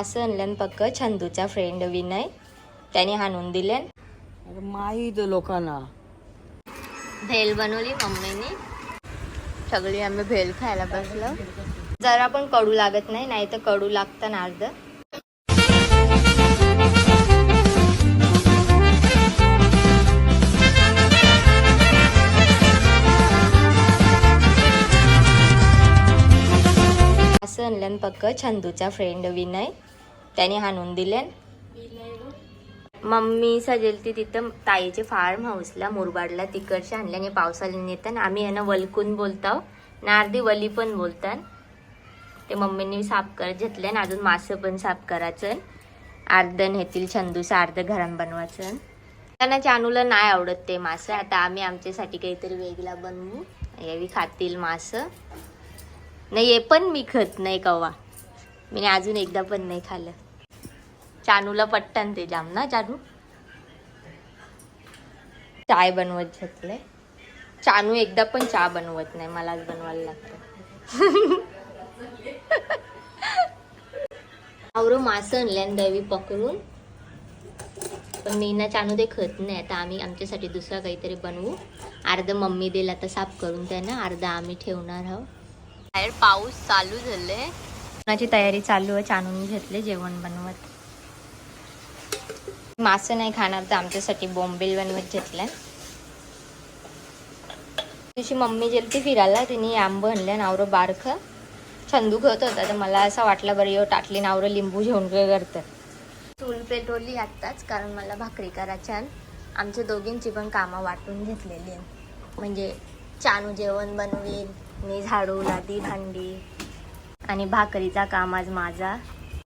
असं आणल्यान पक्क छंदूचा फ्रेंड विनय त्याने हाणून दिल्यान. माहीत लोकांना. भेल बनवली मम्मीने. सगळी आम्ही भेल खायला बसलो. जरा पण कडू लागत नाही नाही तर कडू लागतं ना अर्ध. असं आणल्यान पक्क छंदूचा फ्रेंड विनय त्याने हाणून दिले मम्मी सजेलती तिथं ताईचे फार्म हाऊसला मुरबाडला तिकडच्या आणल्याने पावसाला नेतात आम्ही यांना वलकून बोलतो ना अर्धी वली पण बोलतात ते मम्मीने साफ करत घेतले आणि अजून मासं पण साफ करायचं अर्ध नेतील छंदूचं अर्ध घरात बनवायचं त्यांना चानूला नाही आवडत ते मासं. आता आम्ही आमच्यासाठी काहीतरी वेगळा बनवू. यावी खातील मासं. नाही हे पण मी खत नाही कवा मी अजून एकदा पण नाही खाल्लं. चानूला पट्टन ते जाम ना चानू? चाय बनवत घेतले चानू एकदा पण चहा बनवत नाही मलाच बनवायला लागतं. आवरो मासं आणल्यान द्यावी पकडून. पण मी ना चानू ते खत नाही आता आम्ही आमच्यासाठी दुसरा काहीतरी बनवू. अर्ध मम्मी दिला तर साफ करून त्यांना अर्ध आम्ही ठेवणार आहोत. बाहेर पाऊस चालू झाले जेवणाची तयारी चालू आहे चानून घेतले जेवण बनवत. मासं नाही खाणार तर आमच्यासाठी बोंबील बनवत घेतल्या. दिवशी मम्मी गेलती फिरायला तिने आंब आणल्या नावरं बारख. छंदू घेत होता तर मला असं वाटलं बरं यो टाटली नावरं लिंबू घेऊन काय करतं. चूल पेटवली आत्ताच कारण मला भाकरी करायच्या आमच्या दोघींची पण कामं वाटून घेतलेली म्हणजे चानू जेवण बनवीन मी झाडू लादी भांडी. आणि भाकरीचा काम आज माझा.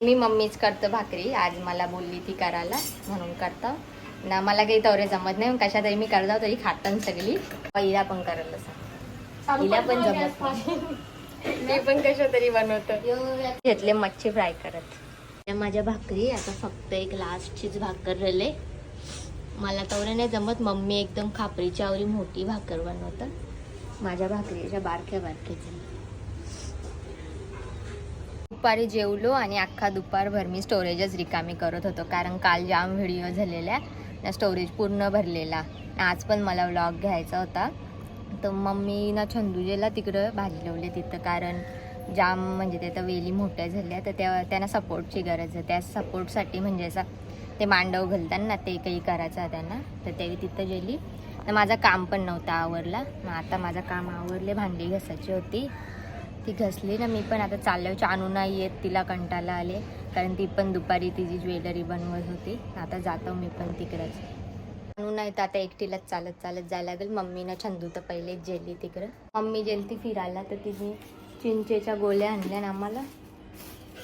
मी मम्मीच करतो भाकरी. आज मला बोलली ती करायला म्हणून करतो. ना मला काही तवरे जमत नाही कशा तरी मी करतो तरी खातात सगळी. पहिला पण करायला सांग हिला पण जमत मी पण कशा तरी बनवतो. घेतले मच्छी फ्राय करत. माझ्या भाकरी आता फक्त एक लास्टचीच भाकर राहिले मला तेवढं नाही जमत मम्मी एकदम खापरीची आवरी मोठी भाकर बनवतात. माझ्या भाकरीच्या बारक्या बारक्या झाल्या. दुपारी जेवलो आणि अख्खा दुपारभर मी स्टोरेजच रिकामी करत होतो. कारण काल जाम व्हिडिओ झालेल्या ना स्टोरेज पूर्ण भरलेला. आज पण मला व्लॉग घ्यायचा होता. तर मम्मी ना छंदुजेला तिकडं भाजी लावली तिथं. कारण जाम म्हणजे ते तर वेली मोठ्या झाल्या. तर त्या त्यांना सपोर्टची गरज आहे. त्या सपोर्टसाठी म्हणजे असं ते मांडव घालताना ते काही करायचं त्यांना. तर ते तिथं गेली. तर माझं काम पण नव्हतं आवरला. मग आता माझं काम आवरले भांडी घासायची होती. ती घसली ना मी पण आता चालल्यावर आणू नाही येत तिला कंटाळा आले. कारण ती पण दुपारी तिची ज्वेलरी बनवत होती. आता जातो मी पण तिकडंच. आणू नाही तर आता एकटीलाच चालत चालत जायला लागेल. मम्मीनं छंदू तर पहिलेच जेली तिकडं. मम्मी जेलती फिरायला तर तिने चिंचेच्या गोळ्या आणल्या ना आम्हाला.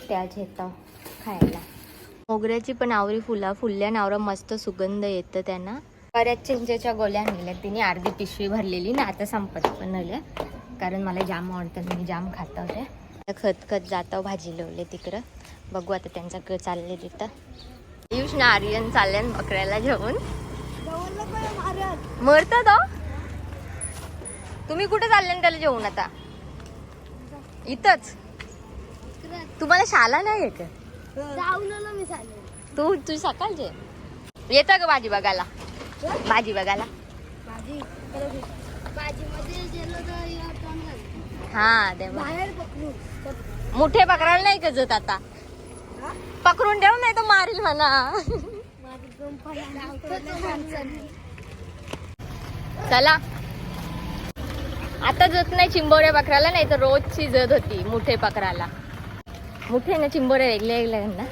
त्याच येतं खायला. मोगऱ्याची पण आवरी फुला फुलल्या नावरा मस्त सुगंध येतं त्यांना. बऱ्याच चिंचेच्या गोळ्या आणल्या. तिने अर्धी पिशवी भरलेली ना आता संपत पण आल्या कारण मला जाम आवडतं मी जाम खात होते. आता खत खत जातं भाजी लावले तिकडं. बघू आता त्यांचा क चालले तिथं. पियुष ना आर्यन चालल्यान बकऱ्याला घेऊन. मरतात हो. तुम्ही कुठे चालले त्याला जेवून आता? इथंच. तुम्हाला शाला नाही आहे का? मी चालेल. तू तू सकाळचे? येतं का भाजी बघायला? भाजी बघायला? भाजी. हा बाहेर पकडू. मोठे पकडायला नाही का जत आता? पकडून ठेव नाही तर मारील म्हणा. माझी माणसाने. चला. आता जत नाही चिंबोऱ्या पकडायला नाही तर रोजची जत होती मुठे पकडायला. मुठे ना चिंबोऱ्या वेगळ्या वेगळ्या ना?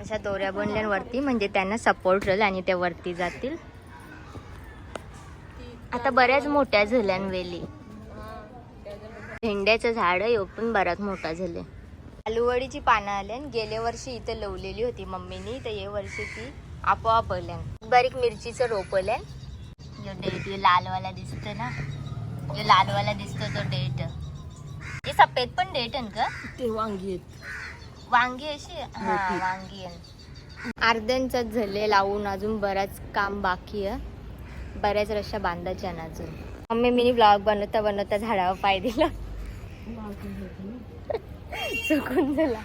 अशा दोऱ्या बनल्यावरती म्हणजे त्यांना सपोर्ट राहील आणि त्या वरती जातील. आता बऱ्याच मोठ्या झाल्या वेली. भेंड्याचं झाड आहे पण बराच मोठा झाले आलूवडीची पानं आल्यान गेल्या वर्षी इथं लवलेली होती मम्मीनी तर या वर्षी ती आपोआप आल्यान. बारीक मिरचीचं रोप आल्यान यो डेट यो लालवाला दिसतो ना यो लालवाला दिसतो तो डेट. हे सफेद पण डेट आहे का ते वांगी आहेत. वांगी अशी? हा. वांगी आहे अर्ध्यांचाच झाले लावून अजून बराच काम बाकी आहे. बऱ्याच रश्या बांधायच्या ना अजून. मम्मी मिनी ब्लॉग बनवता बनवता झाडावर पाय दिला. चुकून झाला.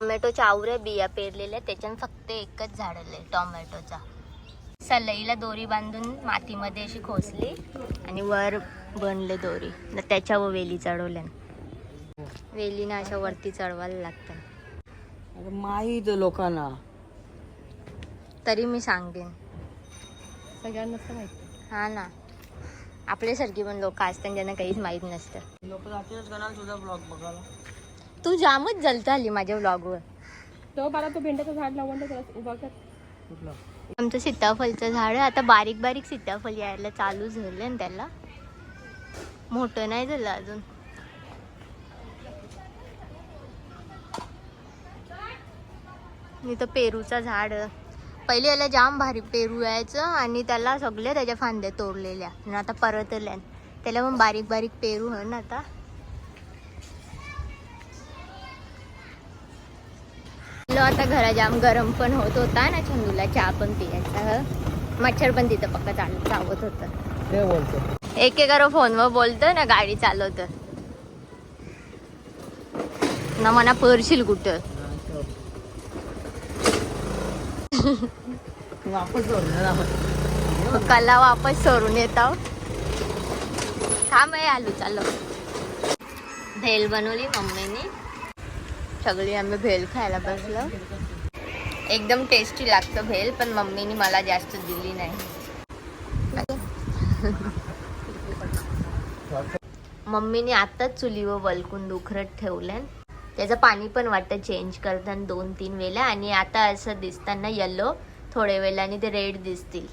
टोमॅटोच्या आवऱ्या बिया पेरलेल्या त्याच्यानं फक्त एकच झाडले टोमॅटोचा. सलईला दोरी बांधून मातीमध्ये अशी खोसली आणि वर बनले दोरी. न त्याच्यावर वेली चढवल्या वेलीना अशा वरती चढवायला लागतात माहीत लोकांना. तरी मी सांगेन. सगळ्यांना माहिती. हा ना. आपल्यासारखी पण लोक असतात ज्यांना काहीच माहीत नसतं. लोक जातीलच करणार तुझा ब्लॉग बघायला. तू जामच जलत आली माझ्या व्लॉगवर तो मला तो भेंड्याचं झाड लावून तर उभा कर. आमचं सीताफळचं झाड आहे. आता बारीक बारीक सीताफळ यायला चालू झालं ना त्याला. मोठं नाही झालं अजून. इथं पेरूचा झाड. आहे. पहिले याला जाम भारी पेरू यायचं आणि त्याला सगळ्या त्याच्या फांद्या तोडलेल्या. आणि आता परतल्या. त्याला पण बारीक बारीक पेरू आहे ना आता. लो आता घरा जाम गरम पण होत होता ना चंदूला चहा पण पियायचा हं. मच्छर पण तिथं पक्का चाल चावत होतं. एकेकारो फोनवर बोलतो ना गाडी चालवतं ना मना पडशील कुठं? वापस जोडणार कला वापस सोडून येतो थांब आहे आलू चालव भेल बनवली मम्मीने. सगळी आम्ही भेल खायला बसलो. एकदम टेस्टी लागतं भेल पण मम्मीने मला जास्त दिली नाही. मम्मीने आताच चुलीवर वलकून दुखरत ठेवलं त्याचं पाणी पण वाटतं चेंज करताना दोन तीन वेळा आणि आता असं दिसताना येलो थोड्या वेळाने ते रेड दिसतील.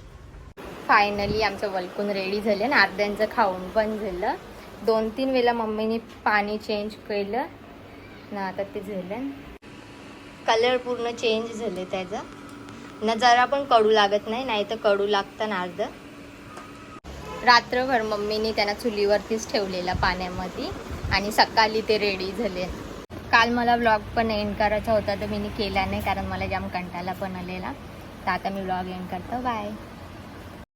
फायनली आमचं वलकून रेडी झालं ना अर्ध्यांचं खाऊन पण झालं. दोन तीन वेळा मम्मीने पाणी चेंज केलं. ना आता ते झालं. कलर पूर्ण चेंज झाले त्याचा. ना जरा पण कडू लागत नाही नाही तर कडू लागतं ना अर्ध. रात्रभर मम्मीने त्यांना चुलीवरतीच ठेवलेला पाण्यामध्ये. आणि सकाळी ते रेडी झाले. काल मला ब्लॉग पण एंड करायचा होता तर मी केला नाही कारण मला जाम कंटाळा पण आलेला. तर आता मी ब्लॉग एंड करतो. बाय